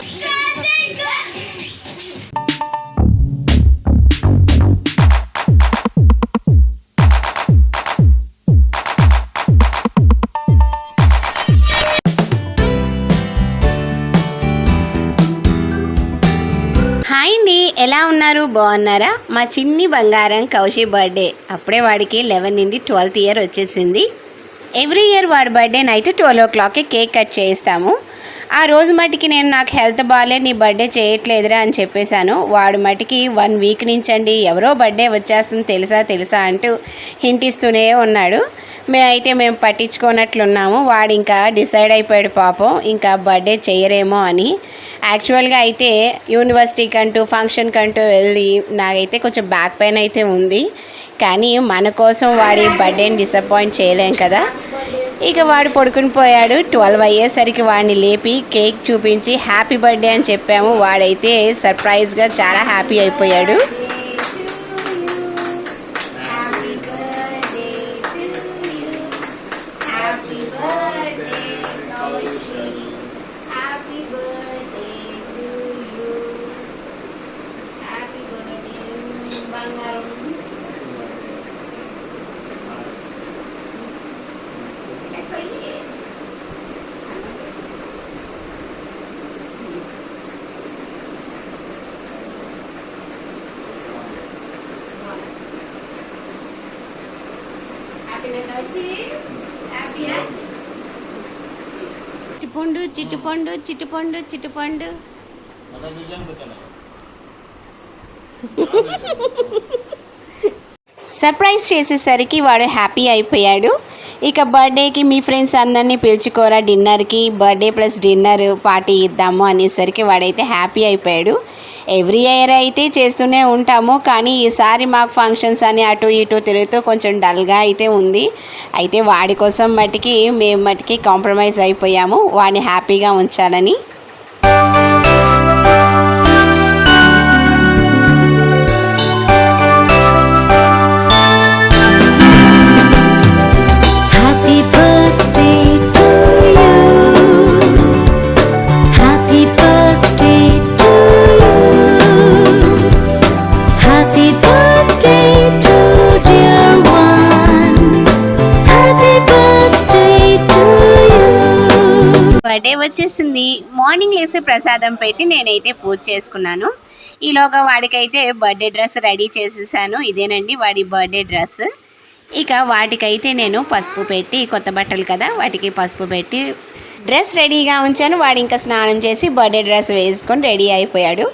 Hi ఎలా ఉన్నారు? బాగున్నారా? మా చిన్ని బంగారం కౌశి బర్త్డే. అప్పుడే వాడికి లెవెన్ నుండి ట్వెల్త్ ఇయర్ వచ్చేసింది. ఎవ్రీ ఇయర్ వాడి బర్త్డే నైట్ ట్వెల్వ్ ఓ క్లాక్కి కేక్ కట్ చేయిస్తాము. ఆ రోజు మటుకి నేను నాకు హెల్త్ బాగాలేదు నీ బర్త్డే చేయట్లేదురా అని చెప్పేశాను. వాడు మటుకి వన్ వీక్ నుంచి అండి ఎవరో బర్త్డే వచ్చేస్తుంది తెలుసా తెలుసా అంటూ హింటిస్తూనే ఉన్నాడు. ఉన్నాడు మేమైతే మేము పట్టించుకోనట్లున్నాము. వాడు ఇంకా డిసైడ్ అయిపోయాడు పాపం ఇంకా బర్త్డే చేయరేమో అని. యాక్చువల్గా అయితే యూనివర్సిటీకి అంటూ ఫంక్షన్కి అంటూ వెళ్ళి నాకైతే కొంచెం బ్యాక్ పెయిన్ అయితే ఉంది. కానీ మన కోసం వాడి బర్త్డేని డిసప్పాయింట్ చేయలేం కదా. ఇక వాడు పడుకుని పోయాడు. ట్వెల్వ్ అయ్యేసరికి వాడిని లేపి కేక్ చూపించి హ్యాపీ బర్త్డే అని చెప్పాము. వాడైతే సర్ప్రైజ్గా చాలా హ్యాపీ అయిపోయాడు. చిట్టుపండు చిట్టుపండు చిట్టుపండు చిట్టుపండు సర్ప్రైజ్ చేసేసరికి వాడు హ్యాపీ అయిపోయాడు. ఇక బర్త్డేకి మీ ఫ్రెండ్స్ అందరినీ పిలుచుకోరా డిన్నర్కి బర్త్డే ప్లస్ డిన్నర్ పార్టీ ఇద్దాము అనేసరికి వాడైతే హ్యాపీ అయిపోయాడు. ఎవ్రీ ఇయర్ అయితే చేస్తూనే ఉంటాము. కానీ ఈసారి మాకు ఫంక్షన్స్ అని అటు ఇటు తిరుగుతూ కొంచెం డల్గా అయితే ఉంది. అయితే వాడి కోసం మట్టుకి మేము మట్టుకి కాంప్రమైజ్ అయిపోయాము. వాడిని హ్యాపీగా ఉంచాలని. బర్త్డే వచ్చేసింది. మార్నింగ్ లేసి ప్రసాదం పెట్టి నేనైతే పూజ చేసుకున్నాను. ఈలోగా వాడికైతే బర్త్డే డ్రెస్ రెడీ చేసేసాను. ఇదేనండి వాడి బర్త్డే డ్రెస్. ఇక వాటికైతే నేను పసుపు పెట్టి కొత్త బట్టలు కదా వాటికి పసుపు పెట్టి డ్రెస్ రెడీగా ఉంచాను. వాడు ఇంకా స్నానం చేసి బర్త్డే డ్రెస్ వేసుకొని రెడీ అయిపోయాడు.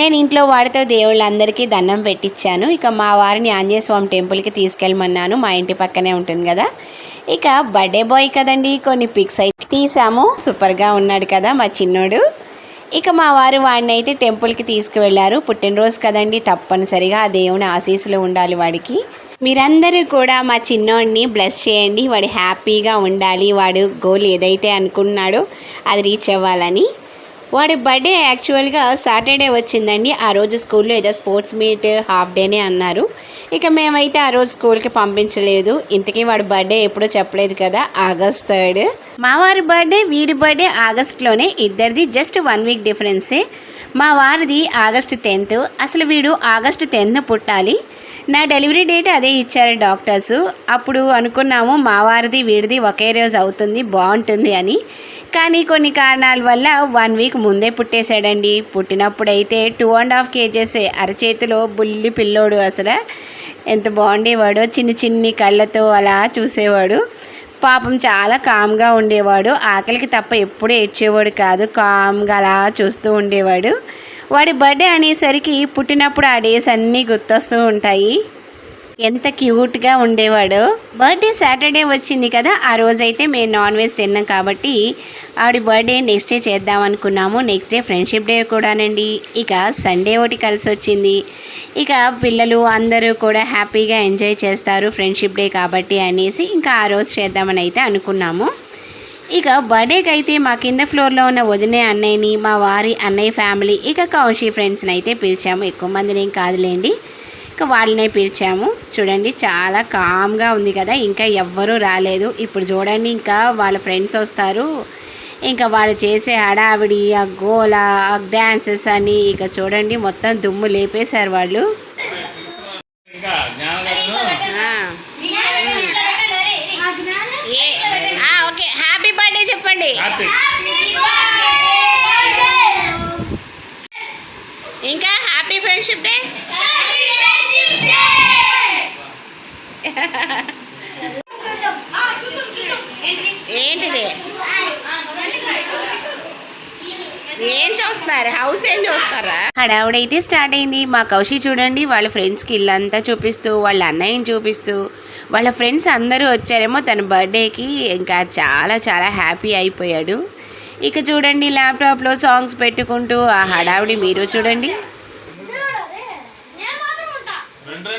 నేను ఇంట్లో వాడితో దేవుళ్ళందరికీ దండం పెట్టించాను ఇక మా వారిని ఆంజనేయ స్వామి టెంపుల్కి తీసుకెళ్ళమన్నాను. మా ఇంటి పక్కనే ఉంటుంది కదా. ఇక బర్త్డే బాయ్ కదండి కొన్ని పిక్స్ అయితే తీసాము. సూపర్గా ఉన్నాడు కదా మా చిన్నోడు. ఇక మా వారు వాడిని అయితే టెంపుల్కి తీసుకువెళ్ళారు. పుట్టినరోజు కదండి తప్పనిసరిగా ఆ దేవుని ఆశీస్సులు ఉండాలి వాడికి. మీరందరూ కూడా మా చిన్నోడిని బ్లెస్ చేయండి. వాడు హ్యాపీగా ఉండాలి. వాడు గోల్ ఏదైతే అనుకున్నాడో అది రీచ్ అవ్వాలని. వాడి బర్త్డే యాక్చువల్గా సాటర్డే వచ్చిందండి. ఆ రోజు స్కూల్లో ఏదో స్పోర్ట్స్ మీట్ హాఫ్ డేనే అన్నారు. ఇక మేమైతే ఆ రోజు స్కూల్కి పంపించలేదు. ఇంతకీ వాడి బర్త్డే ఎప్పుడో చెప్పలేదు కదా ఆగస్ట్ థర్డ్. మా వారి బర్త్డే వీడి బర్త్డే ఆగస్ట్లోనే. ఇద్దరిది జస్ట్ వన్ వీక్ డిఫరెన్సే. మా వారిది ఆగస్ట్ టెన్త్. అసలు వీడు ఆగస్ట్ టెన్త్ పుట్టాలి. నా డెలివరీ డేట్ అదే ఇచ్చారు డాక్టర్స్. అప్పుడు అనుకున్నాము మా వారిది వీడిది ఒకే రోజు అవుతుంది బాగుంటుంది అని. కానీ కొన్ని కారణాల వల్ల వన్ వీక్ ముందే పుట్టేశాడండి. పుట్టినప్పుడైతే టూ అండ్ హాఫ్ కేజెస్ అరచేతిలో బుల్లి పిల్లోడు అసలు. ఎంత బాగుండేవాడో చిన్ని చిన్ని కళ్ళతో అలా చూసేవాడు. పాపం చాలా కామ్గా ఉండేవాడు. ఆకలికి తప్ప ఎప్పుడూ ఏడ్చేవాడు కాదు. కామ్గా అలా చూస్తూ ఉండేవాడు. వాడి బర్త్డే అనేసరికి పుట్టినప్పుడు ఆ డేస్ అన్నీ గుర్తొస్తూ ఉంటాయి. ఎంత క్యూట్గా ఉండేవాడు. బర్త్డే సాటర్డే వచ్చింది కదా ఆ రోజైతే మేము నాన్ వెజ్ తిన్నాం కాబట్టి ఆవిడ బర్త్డే నెక్స్ట్ డే చేద్దాం అనుకున్నాము. నెక్స్ట్ డే ఫ్రెండ్షిప్ డే కూడానండి. ఇక సండే ఒకటి కలిసి వచ్చింది. ఇక పిల్లలు అందరూ కూడా హ్యాపీగా ఎంజాయ్ చేస్తారు ఫ్రెండ్షిప్ డే కాబట్టి అనేసి ఇంకా ఆ రోజు చేద్దామని అయితే అనుకున్నాము. ఇక బర్త్డేకి అయితే మా కింద ఫ్లోర్లో ఉన్న వదినే అన్నయ్యని మా వారి అన్నయ్య ఫ్యామిలీ ఇక కౌశి ఫ్రెండ్స్ని అయితే పిలిచాము. ఎక్కువ మందిని ఏం కాదులేండి. ఇక వాళ్ళనే పిలిచాము. చూడండి చాలా కామ్గా ఉంది కదా. ఇంకా ఎవ్వరూ రాలేదు. ఇప్పుడు చూడండి ఇంకా వాళ్ళ ఫ్రెండ్స్ వస్తారు. ఇంకా వాళ్ళు చేసే హడావిడి ఆ గోల ఆ డ్యాన్సెస్ అని ఇక చూడండి మొత్తం దుమ్ము లేపేశారు వాళ్ళు ఇంకా జ్ఞానగలను ఏ- ఆ, ఓకే హ్యాపీ బర్త్డే చెప్పండి ఇంకా హ్యాపీ ఫ్రెండ్షిప్ డే ఏంటిది? ఏం చూస్తున్నారు? హౌస్ ఏం చూస్తారా? హడావుడైతే స్టార్ట్ అయింది. మా కౌశి చూడండి వాళ్ళ ఫ్రెండ్స్కి ఇల్లంతా చూపిస్తూ వాళ్ళ అన్నయ్యని చూపిస్తూ వాళ్ళ ఫ్రెండ్స్ అందరూ వచ్చారేమో తన బర్త్డేకి. ఇంకా చాలా చాలా హ్యాపీ అయిపోయాడు. ఇక చూడండి ల్యాప్టాప్లో సాంగ్స్ పెట్టుకుంటూ ఆ హడావుడి మీరు చూడండి. రెండు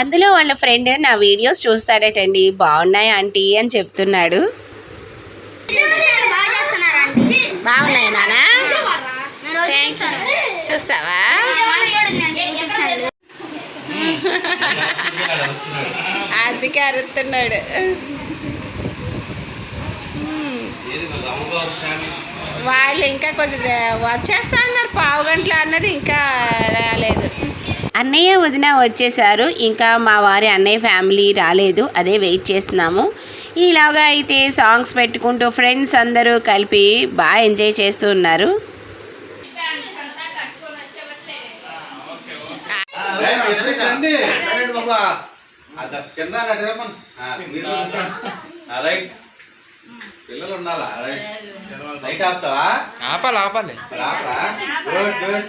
అందులో వాళ్ళ ఫ్రెండ్ నా వీడియోస్ చూస్తాడటండి. బాగున్నాయి ఆంటీ అని చెప్తున్నాడు. బాగున్నాయి నానా? చూస్తావా? అందుకే అరుస్తున్నాడు. వాళ్ళు ఇంకా కొంచెం వచ్చేస్తా అన్నారు పావు గంటలు అన్నారు ఇంకా రాలేదు అన్నయ్య వదిన వచ్చేసారు ఇంకా మా వారి అన్నయ్య ఫ్యామిలీ రాలేదు అదే వెయిట్ చేస్తున్నాము ఇలాగా అయితే సాంగ్స్ పెట్టుకుంటూ ఫ్రెండ్స్ అందరూ కలిపి బాగా ఎంజాయ్ చేస్తూ ఉన్నారు పిల్లలు ఉండాలా రైట్ లైట్ ఆపుతావా? ఆపాలి ఆపాలి. ఆపరా? గుడ్ గుడ్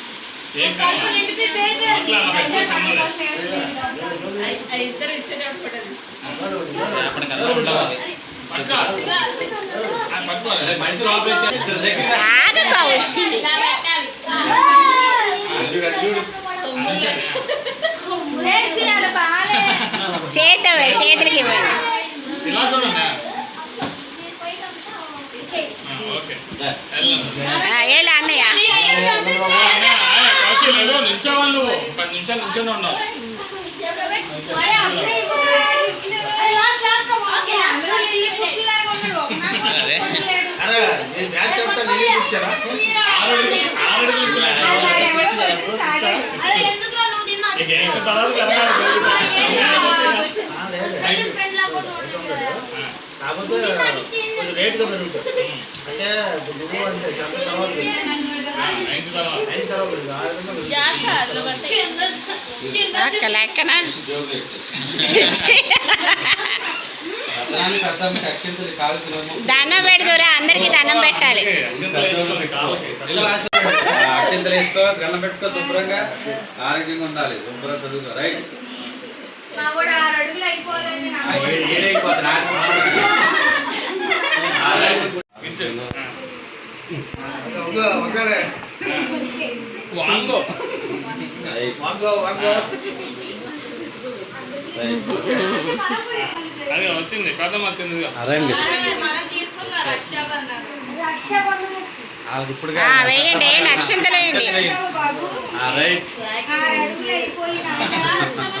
ఇద్దరు దగ్గర. కాదు కౌశి చూడు, అది చూడు. చేత చేతులకి ఇవ్వండి ఇలా చూడండి ఆ, ఓకే వెళ్ళండి ఆ, ఏళ్ళు అన్నయ్య కౌశల్ నిల్చోవాలి నువ్వు పది నిమిషాలు నిల్చొని ఉన్నావు అరే, నేను మ్యాచ్ కాకపోతే కొంచెం పెరుగుతుంది అంటే అంటే తర్వాత దండం పెడుతురా అందరికి దండం పెట్టాలి. అక్షింతలు వేసుకో దండం పెట్టుకో శుభ్రంగా ఆరోగ్యంగా ఉండాలి. శుభ్రంగా చదువుకో రైట్? వాంగో రైట్. వాంగో. వాంగో రైట్. అది వచ్చింది కథం వచ్చింది. అదండి వాళ్ళకి ఇప్పుడు ఆ, వేయండి రైట్.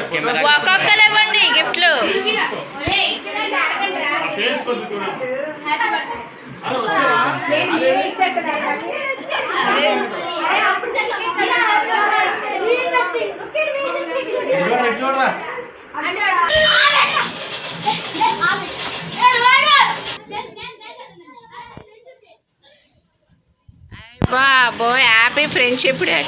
ఒక్కొక్కరు ఇవ్వండి గిఫ్ట్లు. ఫేస్ కొద్ది చూడండి చూడరా బాబో happy friendship day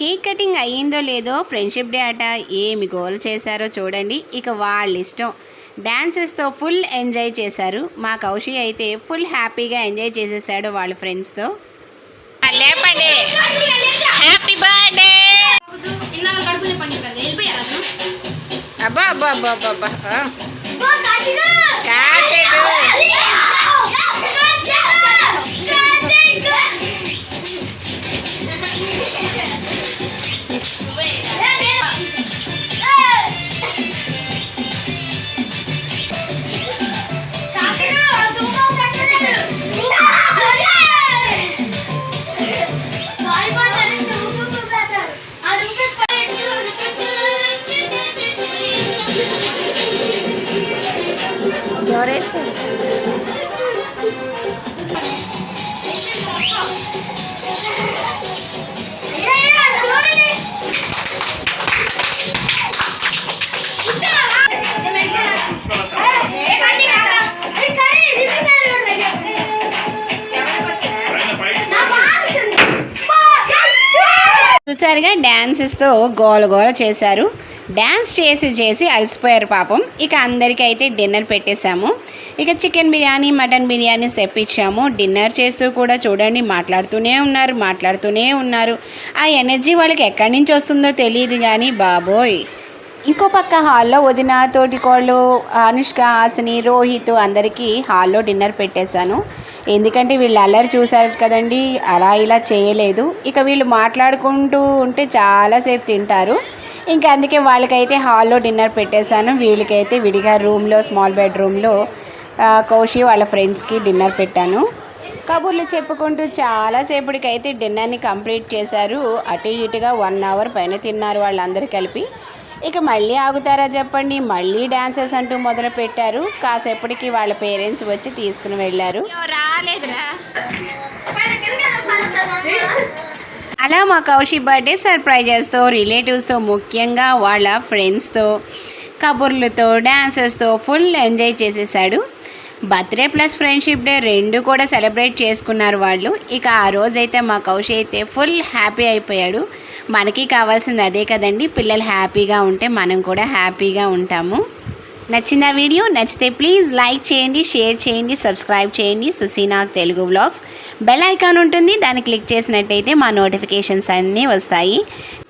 cake cutting అయ్యిందో లేదో ఫ్రెండ్షిప్ డే అట ఏమి గోల్ చేశారో చూడండి. ఇక వాళ్ళ ఇష్టం. డ్యాన్సెస్తో ఫుల్ ఎంజాయ్ చేశారు. మా కౌశి అయితే ఫుల్ హ్యాపీగా ఎంజాయ్ చేసేసాడు వాళ్ళ ఫ్రెండ్స్తో. లేపండి. Happy birthday. అబ్బా అబ్బా అబ్బా అబ్బా. సరిగా డ్యాన్సెస్తో గోల గోల చేశారు. డ్యాన్స్ చేసి చేసి అలసిపోయారు పాపం. ఇక అందరికీ అయితే డిన్నర్ పెట్టేశాము. ఇక చికెన్ బిర్యానీ మటన్ బిర్యానీస్ తెప్పించాము. డిన్నర్ చేస్తూ కూడా చూడండి మాట్లాడుతూనే ఉన్నారు మాట్లాడుతూనే ఉన్నారు. ఆ ఎనర్జీ వాళ్ళకి ఎక్కడి నుంచి వస్తుందో తెలియదు కానీ బాబోయ్. ఇంకో పక్క హాల్లో వదిన తోటికోళ్ళు అనుష్క హాసిని రోహిత్ అందరికీ హాల్లో డిన్నర్ పెట్టేశాను. ఎందుకంటే వీళ్ళు అల్లరి చూశారు కదండి అలా ఇలా చేయలేదు. ఇక వీళ్ళు మాట్లాడుకుంటూ ఉంటే చాలాసేపు తింటారు. ఇంకా అందుకే వాళ్ళకైతే హాల్లో డిన్నర్ పెట్టేశాను. వీళ్ళకైతే విడిగా రూమ్లో స్మాల్ బెడ్రూమ్లో కౌశి వాళ్ళ ఫ్రెండ్స్కి డిన్నర్ పెట్టాను. కబుర్లు చెప్పుకుంటూ చాలాసేపటికైతే డిన్నర్ని కంప్లీట్ చేశారు. అటు ఇటుగా వన్ అవర్ పైన తిన్నారు వాళ్ళందరూ కలిపి. ఇక మళ్ళీ ఆగుతారా చెప్పండి. మళ్ళీ డాన్సెస్ అంటూ మొదలు పెట్టారు కాసేపటికి వాళ్ళ పేరెంట్స్ వచ్చి తీసుకుని వెళ్ళారు. రాలేదురా. అలా మా కౌశి బర్త్డే సర్ప్రైజెస్తో రిలేటివ్స్తో ముఖ్యంగా వాళ్ళ ఫ్రెండ్స్తో కబుర్లతో డ్యాన్సెస్తో ఫుల్ ఎంజాయ్ చేసేసాడు. బర్త్డే ప్లస్ ఫ్రెండ్షిప్ డే రెండు కూడా సెలబ్రేట్ చేసుకున్నారు వాళ్ళు. ఇక ఆ రోజైతే మా కౌశి అయితే ఫుల్ హ్యాపీ అయిపోయాడు. మనకి కావాల్సింది అదే కదండి పిల్లలు హ్యాపీగా ఉంటే మనం కూడా హ్యాపీగా ఉంటాము. నచ్చిన వీడియో నచ్చితే ప్లీజ్ లైక్ చేయండి షేర్ చేయండి సబ్స్క్రైబ్ చేయండి. Susinag Telugu vlogs. Bell icon ఉంటుంది దాన్ని క్లిక్ చేసినట్టయితే మా నోటిఫికేషన్స్ అన్నీ వస్తాయి.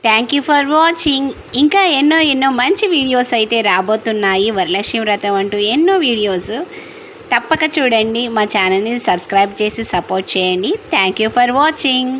Thank you for watching. ఇంకా ఎన్నో ఎన్నో మంచి వీడియోస్ అయితే రాబోతున్నాయి. వరలక్ష్మి వ్రతం అంటూ ఎన్నో వీడియోస్. తప్పక చూడండి మా ఛానల్ని సబ్స్క్రైబ్ చేసి సపోర్ట్ చేయండి. Thank you for watching